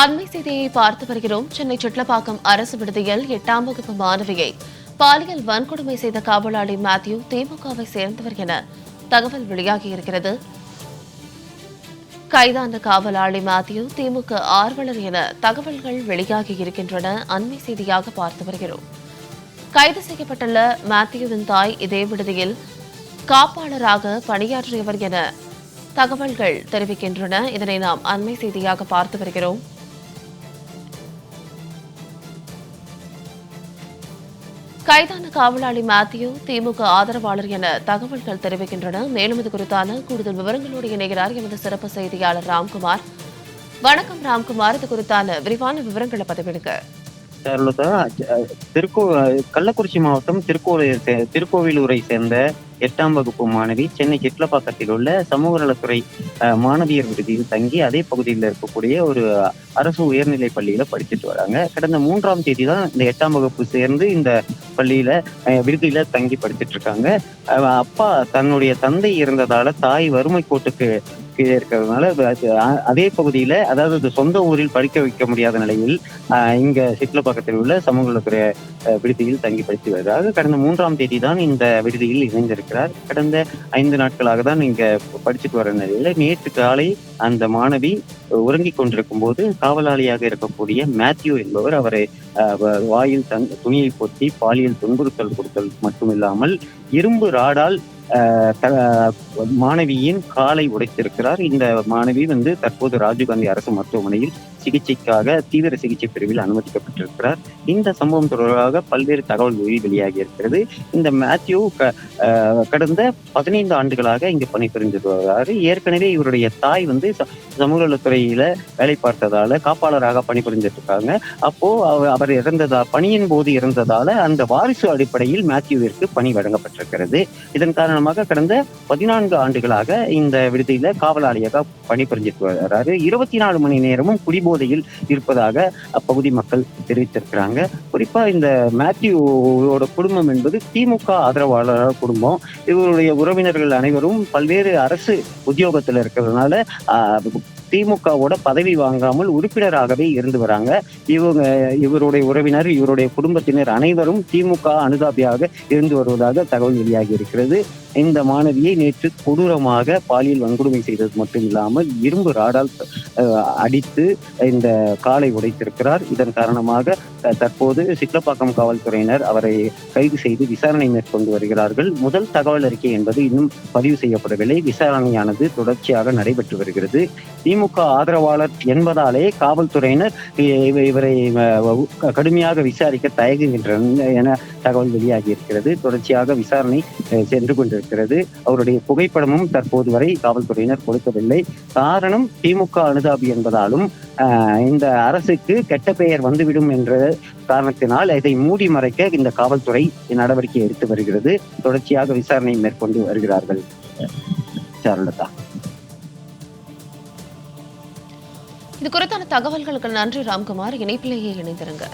அண்மை செய்தியை பார்த்து வருகிறோம். சென்னை சிட்லப்பாக்கம் அரசு விடுதியில் எட்டாம் வகுப்பு மாணவியை பாலியல் வன்கொடுமை செய்த காவலாளி மேத்யூ திமுகவை சேர்ந்தவர் என தகவல் வெளியாகியிருக்கிறது கைதான காவலாளி மேத்யூ திமுக ஆர்வலர் என தகவல்கள் வெளியாகி இருக்கின்றன. அண்மை செய்தியாக பார்த்து வருகிறோம். கைது செய்யப்பட்டுள்ள மேத்யூவின் தாய் இதே விடுதியில் காப்பாளராக பணியாற்றியவர் என தகவல்கள் தெரிவிக்கின்றன. இதனை நாம் அண்மை செய்தியாக பார்த்து வருகிறோம். கைதான காவலாளி மேத்யூ திமுக ஆதரவாளர் என தகவல்கள் தெரிவிக்கின்றன. மேலும் இது குறித்தான கூடுதல் விவரங்களோடு இணைகிறார் எமது சிறப்பு செய்தியாளர் ராம்குமார். வணக்கம் ராம்குமார். இது குறித்தான விரிவான விவரங்களை பதிவிடுங்க. திருக்கோ கள்ளக்குறிச்சி மாவட்டம் திருக்கோவிலூர் திருக்கோவிலூரை சேர்ந்த எட்டாம் வகுப்பு மாணவி சென்னை சிட்லப்பாக்கத்தில் உள்ள சமூக நலத்துறை அஹ், மாணவியர் விடுதியில் தங்கி அதே பகுதியில் இருக்கக்கூடிய ஒரு அரசு உயர்நிலை பள்ளியில படிச்சுட்டு வராங்க. கடந்த மூன்றாம் தேதி தான் இந்த எட்டாம் வகுப்பு சேர்ந்து இந்த பள்ளியில அஹ், விடுதியில தங்கி படிச்சுட்டு இருக்காங்க. அப்பா தன்னுடைய தந்தை இருந்ததால தாய் வறுமை கோட்டுக்கு கீழே இருக்கிறதுனால அதே பகுதியில அதாவது சொந்த ஊரில் படிக்க வைக்க முடியாத நிலையில் ஆஹ் இங்க சிட்லப்பாக்கத்தில் உள்ள சமூக நலத்துறை விடுதியில் தங்கி படித்து வருகிறார். கடந்த மூன்றாம் தேதி தான் இந்த விடுதியில் இணைந்திருக்கிறார். கடந்த ஐந்து நாட்களாக தான் இங்க படிச்சுட்டு வர நிலையில நேற்று காலை அந்த மாணவி உறங்கிக் கொண்டிருக்கும் போது காவலாளியாக இருக்கக்கூடிய மேத்யூ என்பவர் அவரை வ- வாயில் தன் துணியை பொத்தி பாலியல் துன்புறுத்தல் கொடுத்தல் மட்டுமில்லாமல் இரும்பு ராடால் மாணவியின் காலை உடைத்திருக்கிறார். இந்த மாணவி வந்து தற்போது ராஜீவ்காந்தி அரசு மருத்துவமனையில் சிகிச்சைக்காக தீவிர சிகிச்சை பிரிவில் அனுமதிக்கப்பட்டிருக்கிறார். இந்த சம்பவம் தொடர்பாக பல்வேறு தகவல் வெளியாகி இருக்கிறது. இந்த மேத்யூ கடந்த பதினைந்து ஆண்டுகளாக இங்கு பணிபுரிந்து வருகிறார் ஏற்கனவே இவருடைய தாய் வந்து சமூக நலத்துறையில வேலை பார்த்ததால காப்பாளராக பணிபுரிந்துட்டு இருக்காங்க அப்போ அவர் இறந்ததா பணியின் போது இறந்ததால அந்த வாரிசு அடிப்படையில் மேத்யூவிற்கு பணி வழங்கப்பட்டிருக்கிறது. இதன் காரணமாக கடந்த பதினான்கு ஆண்டுகளாக இந்த விடுதியில காவலாளியாக பணிபுரிஞ்சிட்டு வர்றாரு இருபத்தி நாலு மணி நேரமும் குடிபோதையில் இருப்பதாக அப்பகுதி மக்கள் தெரிவித்திருக்கிறாங்க. குறிப்பா இந்த மேத்யூவோட குடும்பம் என்பது திமுக ஆதரவாளர் குடும்பம். இவருடைய உறவினர்கள் அனைவரும் பல்வேறு அரசு உத்தியோகத்துல இருக்கிறதுனால திமுகவோட பதவி வாங்காமல் உறுப்பினராகவே இருந்து வராங்க. இவங்க இவருடைய உறவினர் இவருடைய குடும்பத்தினர் அனைவரும் திமுக அனுதாபியாக இருந்து வருவதாக தகவல் வெளியாகி இருக்கிறது. இந்த மாணவியை நேற்று கொடூரமாக பாலியல் வன்கொடுமை செய்தது மட்டும் இல்லாமல் இரும்பு ராடால் அடித்து இந்த காலை உடைத்திருக்கிறார். இதன் காரணமாக தற்போது சிட்லப்பாக்கம் காவல்துறையினர் அவரை கைது செய்து விசாரணை மேற்கொண்டு வருகிறார்கள். முதல் தகவல் அறிக்கை என்பது இன்னும் பதிவு செய்யப்படவில்லை. விசாரணையானது தொடர்ச்சியாக நடைபெற்று வருகிறது. திமுக ஆதரவாளர் என்பதாலே காவல்துறையினர் இவ- இவரை கடுமையாக விசாரிக்க தயங்குகின்றனர் என தகவல் வெளியாகி இருக்கிறது தொடர்ச்சியாக விசாரணை சென்று கொண்டிருக்கிறது. அவருடைய புகைப்படமும் தற்போது வரை காவல்துறையினர் கொடுக்கவில்லை. காரணம் திமுக அனுதாபி என்பதாலும் இந்த அரசுக்கு கெட்ட பெயர் வந்துவிடும் என்ற காரணத்தினால் இதை மூடி மறைக்க இந்த காவல்துறை நடவடிக்கை எடுத்து வருகிறது. தொடர்ச்சியாக விசாரணை மேற்கொண்டு வருகிறார்கள். சாருலதா. இது குறித்தான தகவல்களுக்கு நன்றி ராம்குமார். இணைப்பிலேயே இணைந்திருங்க